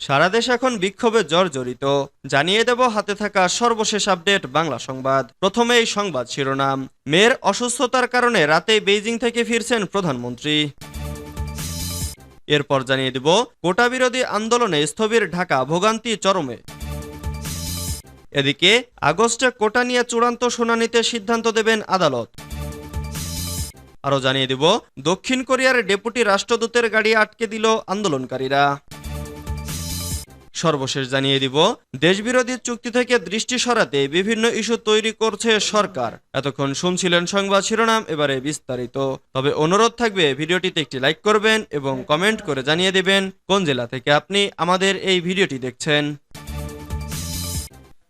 সারা দেশ এখন বিক্ষোভে জর্জরিত। জানিয়ে দেব হাতে থাকা সর্বশেষ আপডেট বাংলা সংবাদ। প্রথমে এই সংবাদ শিরোনাম। মেয়ের অসুস্থতার কারণে রাতে বেইজিং থেকে ফিরছেন প্রধানমন্ত্রী। এরপর জানিয়ে দেব, কোটা বিরোধী আন্দোলনে স্থবির ঢাকা, ভোগান্তি চরমে। এদিকে, আগস্টে কোটা নিয়ে চূড়ান্ত শুনানিতে সিদ্ধান্ত দেবেন আদালত। আরও জানিয়ে দিব, দক্ষিণ কোরিয়ার ডেপুটি রাষ্ট্রদূতের গাড়ি আটকে দিল আন্দোলনকারীরা। সর্বশেষ জানিয়ে দিব, দেশবিরোধী চুক্তি থেকে দৃষ্টি সরাতে বিভিন্ন ইস্যু তৈরি করছে সরকার। এতক্ষণ শুনছিলেন সংবাদ শিরোনাম, এবারে বিস্তারিত। তবে অনুরোধ থাকবে, ভিডিওটিতে একটি লাইক করবেন এবং কমেন্ট করে জানিয়ে দেবেন কোন জেলা থেকে আপনি আমাদের এই ভিডিওটি দেখছেন।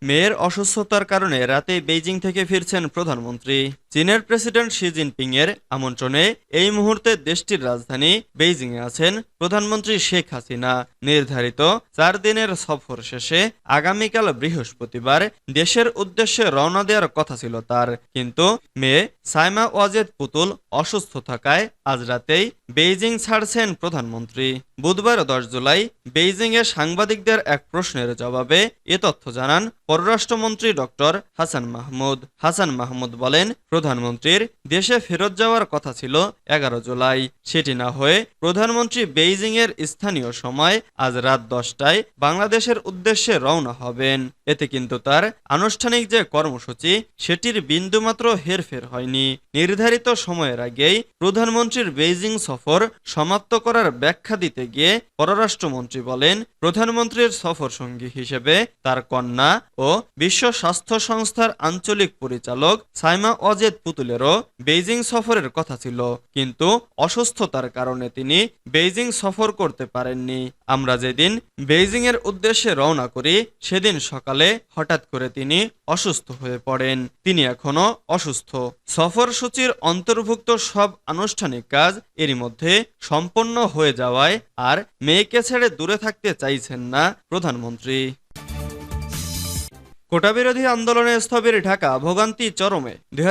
মেয়ের অসুস্থতার কারণে রাতে বেইজিং থেকে ফিরছেন প্রধানমন্ত্রী। চীনের প্রেসিডেন্ট শি জিনপিং এর আমন্ত্রণে এই মুহূর্তে দেশটির রাজধানী বেইজিং এ আছেন প্রধানমন্ত্রী শেখ হাসিনা। নির্ধারিত চার দিনের সফর শেষে আগামীকাল বৃহস্পতিবার দেশের উদ্দেশ্যে রওনা দেওয়ার কথা ছিল তার। কিন্তু মেয়ে সাইমা ওয়াজেদ পুতুল অসুস্থ থাকায় আজ রাতেই বেইজিং ছাড়ছেন প্রধানমন্ত্রী। বুধবার দশ জুলাই বেইজিংয়ে সাংবাদিকদের এক প্রশ্নের জবাবে এ তথ্য জানান পররাষ্ট্রমন্ত্রী ডক্টর হাসান মাহমুদ। হাসান মাহমুদ বলেন, প্রধানমন্ত্রীর দেশে ফেরত যাওয়ার কথা ছিল এগারো জুলাই। সেটি না হয়ে প্রধানমন্ত্রী বেইজিং এর স্থানীয় সময় আজ রাত দশটায় বাংলাদেশের উদ্দেশ্যে রওনা হবেন। এতে কিন্তু তার আনুষ্ঠানিক যে কর্মসূচি, সেটির বিন্দুমাত্র হেরফের হয়নি। নির্ধারিত সময়ের আগেই প্রধানমন্ত্রীর বেইজিং সফর সমাপ্ত করার ব্যাখ্যা দিতে গিয়ে পররাষ্ট্রমন্ত্রী বলেন, প্রধানমন্ত্রীর সফর সঙ্গী হিসেবে তার কন্যা ও বিশ্ব স্বাস্থ্য সংস্থার আঞ্চলিক পরিচালক সাইমা অজেদ পুতুলেরও বেইজিং সফরের কথা ছিল। কিন্তু অসুস্থতার কারণে তিনি বেইজিং সফর করতে পারেননি। আমরা যেদিন বেইজিং এর উদ্দেশ্যে রওনা করি, সেদিন সকালে হঠাৎ করে তিনি অসুস্থ হয়ে পড়েন। তিনি এখনও অসুস্থ। সফর সূচির অন্তর্ভুক্ত সব আনুষ্ঠানিক কাজ এরই মধ্যে সম্পন্ন হয়ে যাওয়ায় আর মেয়েকে ছেড়ে দূরে থাকতে চাইছেন না প্রধানমন্ত্রী। কোটা বিরোধী আন্দোলনে স্থবির ঢাকা, ভোগান্তি চরমে। দুই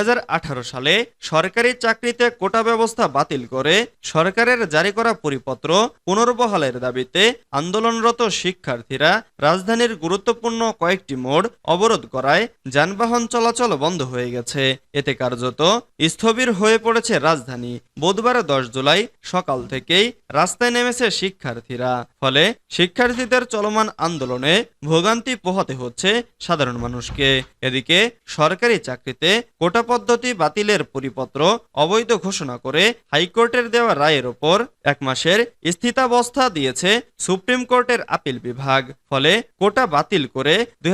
সালে সরকারি চাকরিতে কোটা ব্যবস্থা বাতিল করে সরকারের জারি করা পরিপত্র পুনর্বহালের দাবিতে আন্দোলনরত শিক্ষার্থীরা রাজধানীর গুরুত্বপূর্ণ কয়েকটি মোড় অবরোধ করায় যানবাহন চলাচল বন্ধ হয়ে গেছে। এতে কার্যত স্থবির হয়ে পড়েছে রাজধানী। বুধবার দশ জুলাই সকাল থেকেই রাস্তায় নেমেছে শিক্ষার্থীরা। ফলে শিক্ষার্থীদের চলমান আন্দোলনে ভোগান্তি পোহাতে হচ্ছে সাধারণ মানুষকে এদিকে সরকারি চাকরিতে কোটা পদ্ধতি বাতিলের পরিপত্র অবৈধ ঘোষণা করে হাইকোর্টের দেওয়া রায়ের ওপর এক মাসের স্থিতাবস্থা দিয়েছে সুপ্রিম কোর্টের আপিল বিভাগ। ফলে কোটা বাতিল করে দুই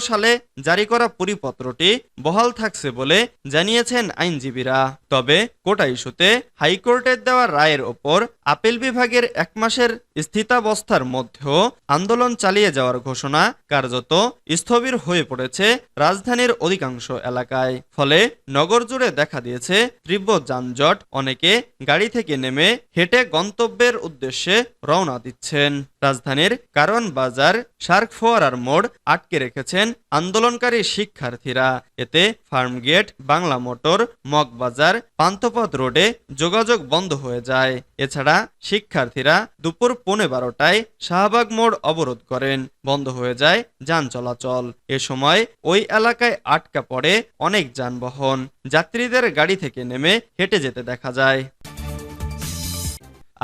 সালে জারি করা পরিপত্রটি বহাল থাকছে বলে জানিয়েছেন আইনজীবীরা। তবে কোটা ইস্যুতে হাইকোর্টের দেওয়া রায়ের ওপর আপিল বিভাগের এক মাসের স্থিতাবস্থার মধ্যেও আন্দোলন চালিয়ে যাওয়ার ঘোষণা কার্যত স্থবির হয়ে পড়েছে রাজধানীর অধিকাংশ এলাকায়। ফলে নগর জুড়ে দেখা দিয়েছে তীব্র যানজট। অনেকে গাড়ি থেকে নেমে হেঁটে গন্তব্যের উদ্দেশ্যে রওনা দিচ্ছেন। রাজধানীর কারওয়ান বাজার, শার্ক ফোয়ারার মোড় আটকে রেখেছেন আন্দোলনকারী শিক্ষার্থীরা। এতে ফার্মগেট, বাংলা মোটর মগবাজার পান্থপথ রোডে যোগাযোগ বন্ধ হয়ে যায়। এছাড়া শিক্ষার্থীরা দুপুর পৌনে বারোটায় শাহবাগ মোড় অবরোধ করেন। বন্ধ হয়ে যায় যান চলাচল। এ সময় ওই এলাকায় আটকা পড়ে অনেক যানবাহন। যাত্রীদের গাড়ি থেকে নেমে হেঁটে যেতে দেখা যায়।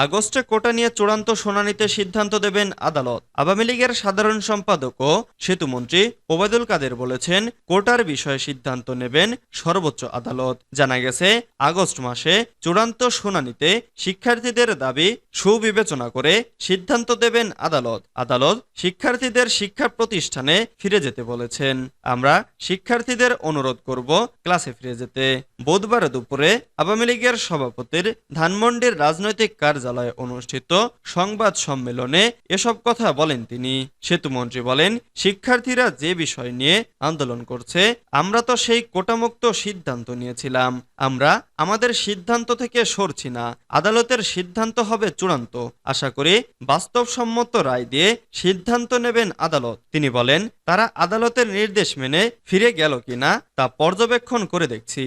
আগস্টে কোটা নিয়ে চূড়ান্ত শুনানিতে সিদ্ধান্ত দেবেন আদালত। আওয়ামী লীগের সাধারণ সম্পাদক ও সেতুমন্ত্রী ওবায়দুল কাদের বলেছেন, কোটার বিষয়ে সিদ্ধান্ত নেবেন সর্বোচ্চ আদালত। জানা গেছে, আগস্ট মাসে চূড়ান্ত শুনানিতে শিক্ষার্থীদের দাবি সুবিবেচনা করে সিদ্ধান্ত দেবেন আদালত। আদালত শিক্ষার্থীদের শিক্ষা প্রতিষ্ঠানে ফিরে যেতে বলেছেন। আমরা শিক্ষার্থীদের অনুরোধ করব ক্লাসে ফিরে যেতে। বুধবার দুপুরে আওয়ামী লীগের সভাপতির ধানমন্ডির রাজনৈতিক কার্যালয়ে অনুষ্ঠিত সংবাদ সম্মেলনে এসব কথা বলেন তিনি। সেতুমন্ত্রী বলেন, শিক্ষার্থীরা যে বিষয় নিয়ে আন্দোলন করছে, আমরা তো সেই কোটামুক্ত সিদ্ধান্ত নিয়েছিলাম। আমরা আমাদের সিদ্ধান্ত থেকে সরছি না। আদালতের সিদ্ধান্ত হবে চূড়ান্ত। আশা করি বাস্তবসম্মত রায় দিয়ে সিদ্ধান্ত নেবেন আদালত। তিনি বলেন, তারা আদালতের নির্দেশ মেনে ফিরে গেল কিনা তা পর্যবেক্ষণ করে দেখছি।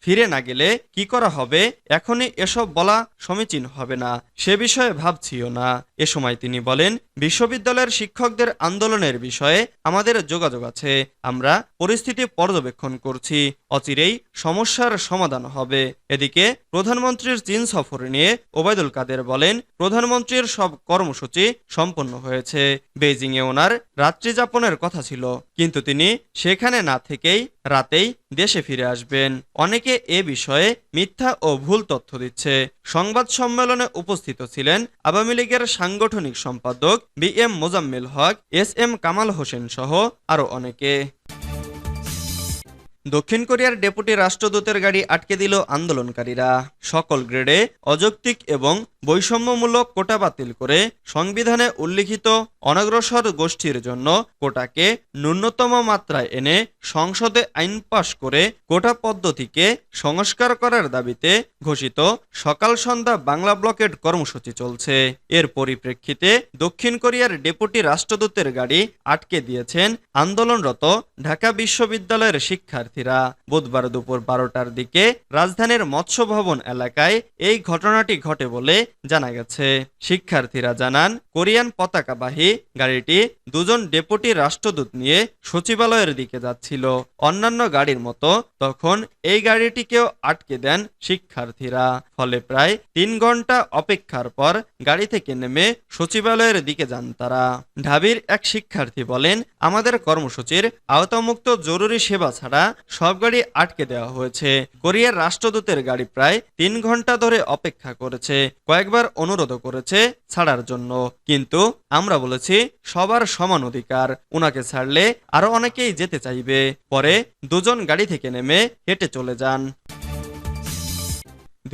ফিরে না গেলে কি করা হবে? এখনই এসব বলা সমীচীন হবে না। সে বিষয়ে ভাবছিও না। এ সময় তিনি বলেন, বিশ্ববিদ্যালয়ের শিক্ষকদের আন্দোলনের বিষয়ে আমাদের যোগাযোগ আছে। আমরা পরিস্থিতি পর্যবেক্ষণ করছি। অচিরেই সমস্যার সমাধান হবে। এদিকে প্রধানমন্ত্রীর চীন সফর নিয়ে ওবায়দুল কাদের বলেন, প্রধানমন্ত্রীর সব কর্মসূচি সম্পন্ন হয়েছে। বেইজিংয়ে ওনার রাত্রি যাপনের কথা ছিল, কিন্তু তিনি সেখানে না থেকেই রাতেই দেশে ফিরে আসবেন। অনেকে এ বিষয়ে মিথ্যা ও ভুল তথ্য দিচ্ছে। সংবাদ সম্মেলনে উপস্থিত ছিলেন আওয়ামী লীগের সাংগঠনিক সম্পাদক B M Mozammel Haque, S M Kamal Hossain সহ আরও অনেকে। দক্ষিণ কোরিয়ার ডেপুটি রাষ্ট্রদূতের গাড়ি আটকে দিল আন্দোলনকারীরা। সকল গ্রেডে অযৌক্তিক এবং বৈষম্যমূলক কোটা বাতিল করে সংবিধানে উল্লিখিত অনগ্রসর গোষ্ঠীর জন্য কোটাকে ন্যূনতম মাত্রায় এনে সংসদে আইন পাশ করে কোটা পদ্ধতিকে সংস্কার করার দাবিতে ঘোষিত সকাল সন্ধ্যা বাংলা ব্লকেট কর্মসূচি চলছে। এর পরিপ্রেক্ষিতে দক্ষিণ কোরিয়ার ডেপুটি রাষ্ট্রদূতের গাড়ি আটকে দিয়েছেন আন্দোলনরত ঢাকা বিশ্ববিদ্যালয়ের শিক্ষার্থীরা বুধবার দুপুর বারোটার দিকে রাজধানীর মৎস্য ভবন এলাকায় এই ঘটনাটি ঘটে বলে জানা গেছে। শিক্ষার্থীরা জানান, কোরিয়ান পতাকাবাহী গাড়িটি দুজন ডেপুটি রাষ্ট্রদূত নিয়ে সচিবালয়ের দিকে যাচ্ছিল। অন্যান্য গাড়ির মতো তখন এই গাড়িটিকেও আটকে দেন শিক্ষার্থীরা। ফলে প্রায় তিন ঘণ্টা অপেক্ষার পর গাড়ি থেকে নেমে সচিবালয়ের দিকে যান তারা। ঢাবির এক শিক্ষার্থী বলেন, আমাদের কর্মসূচির আওতামুক্ত জরুরি সেবা ছাড়া সব গাড়ি আটকে দেওয়া হয়েছে। কোরিয়ার রাষ্ট্রদূতের গাড়ি প্রায় তিন ঘণ্টা ধরে অপেক্ষা করেছে, কয়েকবার অনুরোধ করেছে ছাড়ার জন্য। কিন্তু আমরা বলেছি, সবার সমান অধিকার, উনাকে ছাড়লে আরও অনেকেই যেতে চাইবে। পরে দুজন গাড়ি থেকে নেমে হেঁটে চলে যান।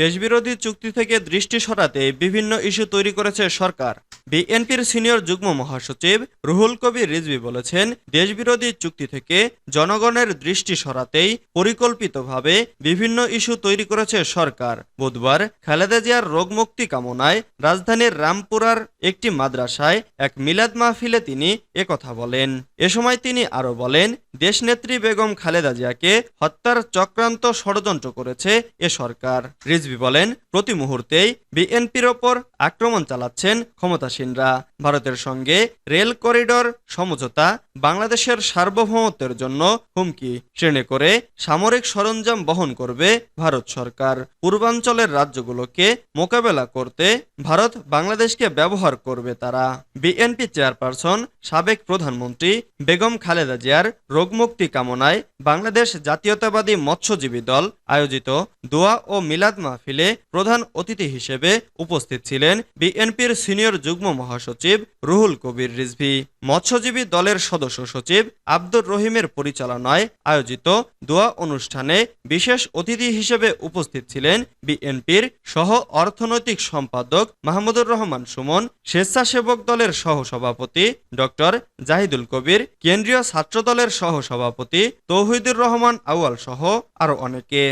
দেশবিরোধী চুক্তি থেকে দৃষ্টি সরাতে বিভিন্ন ইস্যু তৈরি করেছে সরকার। বিএনপির সিনিয়র যুগ্ম মহাসচিব রুহুল কবির রিজভি বলেছেন, দেশবিরোধী চুক্তি থেকে জনগণের দৃষ্টি সরাতেই পরিকল্পিতভাবে বিভিন্ন ইস্যু তৈরি করেছে সরকার। বুধবার খালেদা জিয়ার রোগমুক্তি কামনায় রাজধানীর রামপুরার একটি মাদ্রাসায় এক মিলাদ মাহফিলে তিনি একথা বলেন। এ সময় তিনি আরও বলেন, দেশনেত্রী বেগম খালেদা জিয়াকে হত্যার চক্রান্ত ষড়যন্ত্র করেছে এ সরকার। রিজভি বলেন প্রতি মুহূর্তেই বিএনপির ওপর আক্রমণ চালাচ্ছেন ক্ষমতাসীনরা। ভারতের সঙ্গে রেল করিডোর সমঝোতা বাংলাদেশের সার্বভৌমত্বের জন্য হুমকি ট্রেনে করে সামরিক সরঞ্জাম বহন করবে ভারত সরকার। পূর্বাঞ্চলের রাজ্যগুলোকে মোকাবেলা করতে ভারত বাংলাদেশকে ব্যবহার করবে তারা। বিএনপি চেয়ারপারসন, সাবেক প্রধানমন্ত্রী বেগম খালেদা জিয়ার রোগমুক্তি কামনায় বাংলাদেশ জাতীয়তাবাদী মৎস্যজীবী দল আয়োজিত দোয়া ও মিলাদ মাহফিলে প্রধান অতিথি হিসেবে উপস্থিত ছিলেন বিএনপির সিনিয়র যুগ্ম মহাসচিব রুহুল কবির রিজভি। মৎস্যজীবী দলের সদস্য সচিব আব্দুর রহিমের পরিচালনায় আয়োজিত দোয়া অনুষ্ঠানে বিশেষ অতিথি হিসেবে উপস্থিত ছিলেন বিএনপির সহ অর্থনৈতিক সম্পাদক মাহমুদুর রহমান সুমন, স্বেচ্ছাসেবক দলের সহসভাপতি ডক্টর জাহিদুল কবির, কেন্দ্রীয় ছাত্রদলের সহসভাপতি তৌহিদুর রহমান আউয়াল সহ আরও অনেকে।